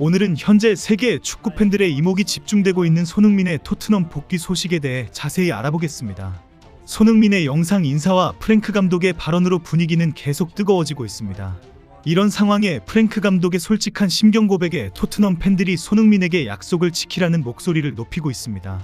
오늘은 현재 세계 축구 팬들의 이목이 집중되고 있는 손흥민의 토트넘 복귀 소식에 대해 자세히 알아보겠습니다. 손흥민의 영상 인사와 프랭크 감독의 발언으로 분위기는 계속 뜨거워지고 있습니다. 이런 상황에 프랭크 감독의 솔직한 심경 고백에 토트넘 팬들이 손흥민에게 약속을 지키라는 목소리를 높이고 있습니다.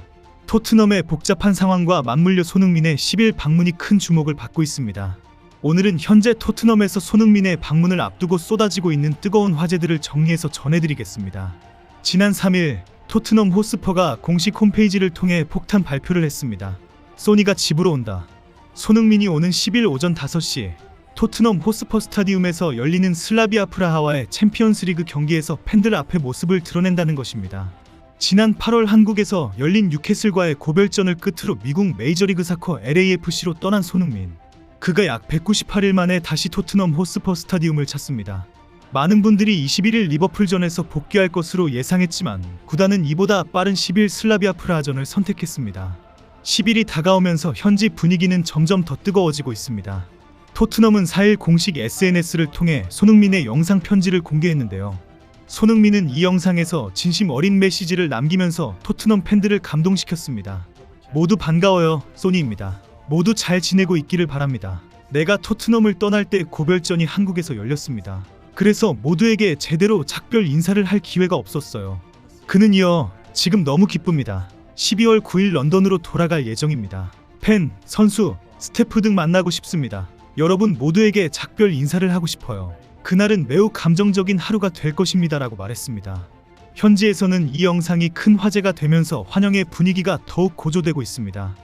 토트넘의 복잡한 상황과 맞물려 손흥민의 10일 방문이 큰 주목을 받고 있습니다. 오늘은 현재 토트넘에서 손흥민의 방문을 앞두고 쏟아지고 있는 뜨거운 화제들을 정리해서 전해드리겠습니다. 지난 3일 토트넘 호스퍼가 공식 홈페이지를 통해 폭탄 발표를 했습니다. 소니가 집으로 온다. 손흥민이 오는 10일 오전 5시 토트넘 호스퍼 스타디움에서 열리는 슬라비아 프라하와의 챔피언스리그 경기에서 팬들 앞에 모습을 드러낸다는 것입니다. 지난 8월 한국에서 열린 뉴캐슬과의 고별전을 끝으로 미국 메이저리그 사커 LAFC로 떠난 손흥민. 그가 약 198일 만에 다시 토트넘 호스퍼 스타디움을 찾습니다. 많은 분들이 21일 리버풀전에서 복귀할 것으로 예상했지만 구단은 이보다 빠른 10일 슬라비아 프라하전을 선택했습니다. 10일이 다가오면서 현지 분위기는 점점 더 뜨거워지고 있습니다. 토트넘은 4일 공식 SNS를 통해 손흥민의 영상 편지를 공개했는데요. 손흥민은 이 영상에서 진심 어린 메시지를 남기면서 토트넘 팬들을 감동시켰습니다. 모두 반가워요, 소니입니다. 모두 잘 지내고 있기를 바랍니다. 내가 토트넘을 떠날 때 고별전이 한국에서 열렸습니다. 그래서 모두에게 제대로 작별 인사를 할 기회가 없었어요. 그는 이어 지금 너무 기쁩니다. 12월 9일 런던으로 돌아갈 예정입니다. 팬, 선수, 스태프 등 만나고 싶습니다. 여러분 모두에게 작별 인사를 하고 싶어요. 그날은 매우 감정적인 하루가 될 것입니다라고 말했습니다. 현지에서는 이 영상이 큰 화제가 되면서 환영의 분위기가 더욱 고조되고 있습니다.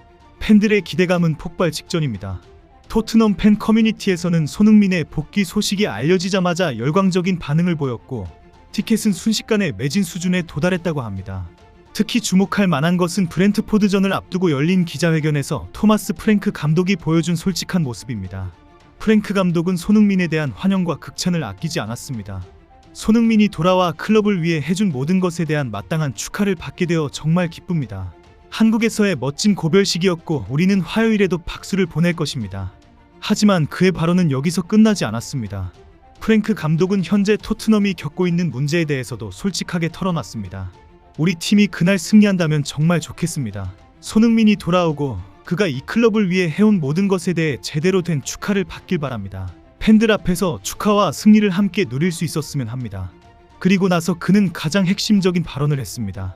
팬들의 기대감은 폭발 직전입니다. 토트넘 팬 커뮤니티에서는 손흥민의 복귀 소식이 알려지자마자 열광적인 반응을 보였고 티켓은 순식간에 매진 수준에 도달했다고 합니다. 특히 주목할 만한 것은 브렌트포드전을 앞두고 열린 기자회견에서 토마스 프랭크 감독이 보여준 솔직한 모습입니다. 프랭크 감독은 손흥민에 대한 환영과 극찬을 아끼지 않았습니다. 손흥민이 돌아와 클럽을 위해 해준 모든 것에 대한 마땅한 축하를 받게 되어 정말 기쁩니다. 한국에서의 멋진 고별식이었고 우리는 화요일에도 박수를 보낼 것입니다. 하지만 그의 발언은 여기서 끝나지 않았습니다. 프랭크 감독은 현재 토트넘이 겪고 있는 문제에 대해서도 솔직하게 털어놨습니다. 우리 팀이 그날 승리한다면 정말 좋겠습니다. 손흥민이 돌아오고 그가 이 클럽을 위해 해온 모든 것에 대해 제대로 된 축하를 받길 바랍니다. 팬들 앞에서 축하와 승리를 함께 누릴 수 있었으면 합니다. 그리고 나서 그는 가장 핵심적인 발언을 했습니다.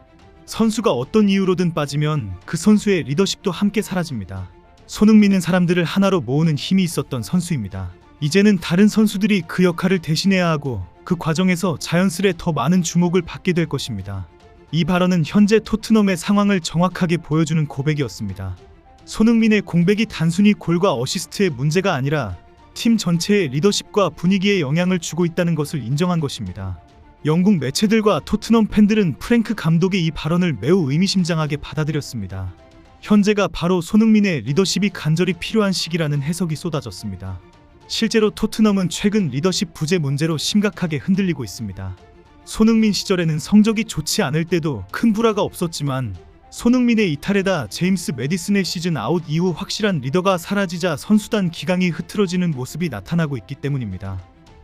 선수가 어떤 이유로든 빠지면 그 선수의 리더십도 함께 사라집니다. 손흥민은 사람들을 하나로 모으는 힘이 있었던 선수입니다. 이제는 다른 선수들이 그 역할을 대신해야 하고 그 과정에서 자연스레 더 많은 주목을 받게 될 것입니다. 이 발언은 현재 토트넘의 상황을 정확하게 보여주는 고백이었습니다. 손흥민의 공백이 단순히 골과 어시스트의 문제가 아니라 팀 전체의 리더십과 분위기에 영향을 주고 있다는 것을 인정한 것입니다. 영국 매체들과 토트넘 팬들은 프랭크 감독의 이 발언을 매우 의미심장하게 받아들였습니다. 현재가 바로 손흥민의 리더십이 간절히 필요한 시기라는 해석이 쏟아졌습니다. 실제로 토트넘은 최근 리더십 부재 문제로 심각하게 흔들리고 있습니다. 손흥민 시절에는 성적이 좋지 않을 때도 큰 불화가 없었지만 손흥민의 이탈에다 제임스 메디슨의 시즌 아웃 이후 확실한 리더가 사라지자 선수단 기강이 흐트러지는 모습이 나타나고 있기 때문입니다.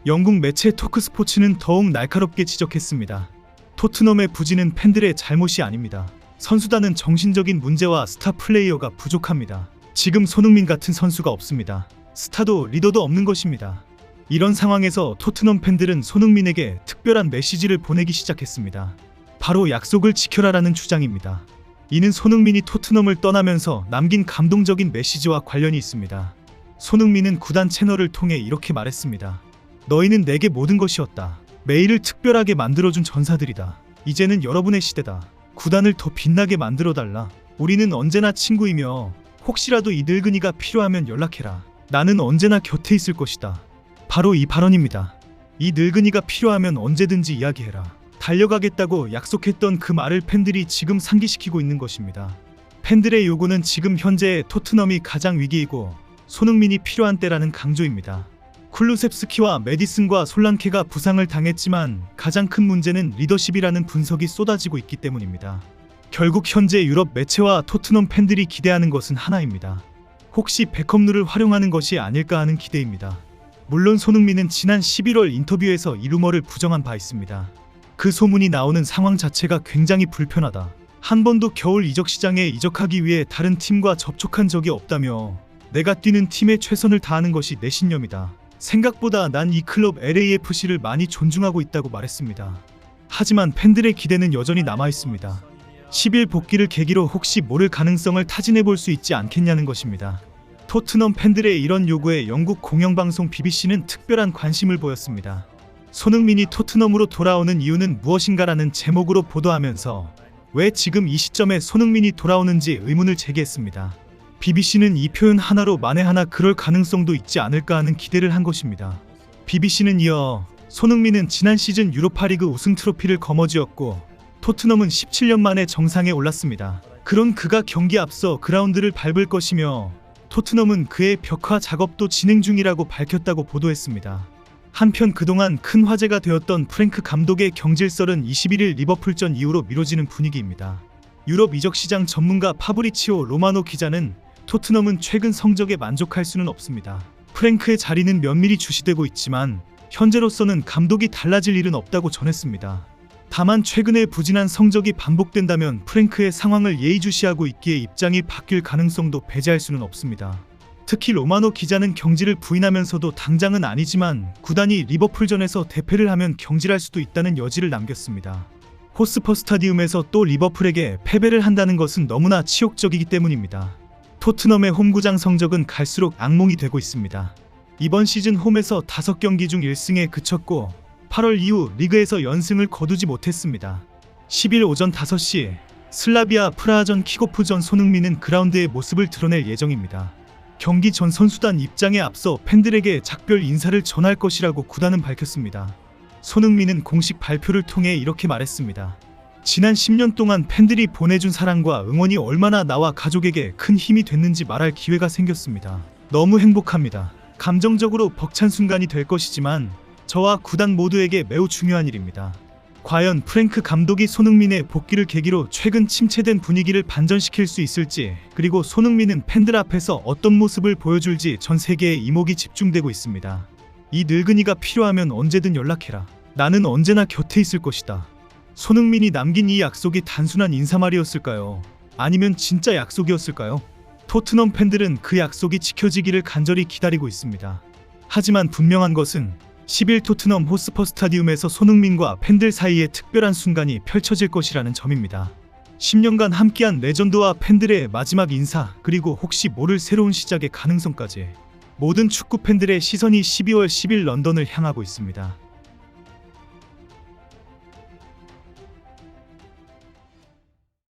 영국 매체 토크스포츠는 더욱 날카롭게 지적했습니다. 토트넘의 부진은 팬들의 잘못이 아닙니다. 선수단은 정신적인 문제와 스타 플레이어가 부족합니다. 지금 손흥민 같은 선수가 없습니다. 스타도 리더도 없는 것입니다. 이런 상황에서 토트넘 팬들은 손흥민에게 특별한 메시지를 보내기 시작했습니다. 바로 약속을 지켜라라는 주장입니다. 이는 손흥민이 토트넘을 떠나면서 남긴 감동적인 메시지와 관련이 있습니다. 손흥민은 구단 채널을 통해 이렇게 말했습니다. 너희는 내게 모든 것이었다. 매일을 특별하게 만들어준 전사들이다. 이제는 여러분의 시대다. 구단을 더 빛나게 만들어달라. 우리는 언제나 친구이며 혹시라도 이 늙은이가 필요하면 연락해라. 나는 언제나 곁에 있을 것이다. 바로 이 발언입니다. 이 늙은이가 필요하면 언제든지 이야기해라. 달려가겠다고 약속했던 그 말을 팬들이 지금 상기시키고 있는 것입니다. 팬들의 요구는 지금 현재 토트넘이 가장 위기이고 손흥민이 필요한 때라는 강조입니다. 쿨루셉스키와 메디슨과 솔란케가 부상을 당했지만 가장 큰 문제는 리더십이라는 분석이 쏟아지고 있기 때문입니다. 결국 현재 유럽 매체와 토트넘 팬들이 기대하는 것은 하나입니다. 혹시 백업루를 활용하는 것이 아닐까 하는 기대입니다. 물론 손흥민은 지난 11월 인터뷰에서 이 루머를 부정한 바 있습니다. 그 소문이 나오는 상황 자체가 굉장히 불편하다. 한 번도 겨울 이적 시장에 이적하기 위해 다른 팀과 접촉한 적이 없다며 내가 뛰는 팀에 최선을 다하는 것이 내 신념이다. 생각보다 난 이 클럽 LAFC를 많이 존중하고 있다고 말했습니다. 하지만 팬들의 기대는 여전히 남아 있습니다. 10일 복귀를 계기로 혹시 모를 가능성을 타진해 볼 수 있지 않겠냐는 것입니다. 토트넘 팬들의 이런 요구에 영국 공영방송 BBC는 특별한 관심을 보였습니다. 손흥민이 토트넘으로 돌아오는 이유는 무엇인가라는 제목으로 보도하면서 왜 지금 이 시점에 손흥민이 돌아오는지 의문을 제기했습니다. BBC는 이 표현 하나로 만에 하나 그럴 가능성도 있지 않을까 하는 기대를 한 것입니다. BBC는 이어 손흥민은 지난 시즌 유로파리그 우승 트로피를 거머쥐었고 토트넘은 17년 만에 정상에 올랐습니다. 그런 그가 경기 앞서 그라운드를 밟을 것이며 토트넘은 그의 벽화 작업도 진행 중이라고 밝혔다고 보도했습니다. 한편 그동안 큰 화제가 되었던 프랭크 감독의 경질설은 21일 리버풀전 이후로 미뤄지는 분위기입니다. 유럽 이적 시장 전문가 파브리치오 로마노 기자는 토트넘은 최근 성적에 만족할 수는 없습니다. 프랭크의 자리는 면밀히 주시되고 있지만 현재로서는 감독이 달라질 일은 없다고 전했습니다. 다만 최근의 부진한 성적이 반복된다면 프랭크의 상황을 예의주시하고 있기에 입장이 바뀔 가능성도 배제할 수는 없습니다. 특히 로마노 기자는 경질을 부인하면서도 당장은 아니지만 구단이 리버풀전에서 대패를 하면 경질할 수도 있다는 여지를 남겼습니다. 호스퍼 스타디움에서 또 리버풀에게 패배를 한다는 것은 너무나 치욕적이기 때문입니다. 토트넘의 홈구장 성적은 갈수록 악몽이 되고 있습니다. 이번 시즌 홈에서 5경기 중 1승에 그쳤고 8월 이후 리그에서 연승을 거두지 못했습니다. 10일 오전 5시 슬라비아 프라하전 킥오프전 손흥민은 그라운드의 모습을 드러낼 예정입니다. 경기 전 선수단 입장에 앞서 팬들에게 작별 인사를 전할 것이라고 구단은 밝혔습니다. 손흥민은 공식 발표를 통해 이렇게 말했습니다. 지난 10년 동안 팬들이 보내준 사랑과 응원이 얼마나 나와 가족에게 큰 힘이 됐는지 말할 기회가 생겼습니다. 너무 행복합니다. 감정적으로 벅찬 순간이 될 것이지만 저와 구단 모두에게 매우 중요한 일입니다. 과연 프랭크 감독이 손흥민의 복귀를 계기로 최근 침체된 분위기를 반전시킬 수 있을지 그리고 손흥민은 팬들 앞에서 어떤 모습을 보여줄지 전 세계의 이목이 집중되고 있습니다. 이 늙은이가 필요하면 언제든 연락해라. 나는 언제나 곁에 있을 것이다. 손흥민이 남긴 이 약속이 단순한 인사말이었을까요? 아니면 진짜 약속이었을까요? 토트넘 팬들은 그 약속이 지켜지기를 간절히 기다리고 있습니다. 하지만 분명한 것은 10일 토트넘 호스퍼 스타디움에서 손흥민과 팬들 사이에 특별한 순간이 펼쳐질 것이라는 점입니다. 10년간 함께한 레전드와 팬들의 마지막 인사 그리고 혹시 모를 새로운 시작의 가능성까지 모든 축구 팬들의 시선이 12월 10일 런던을 향하고 있습니다.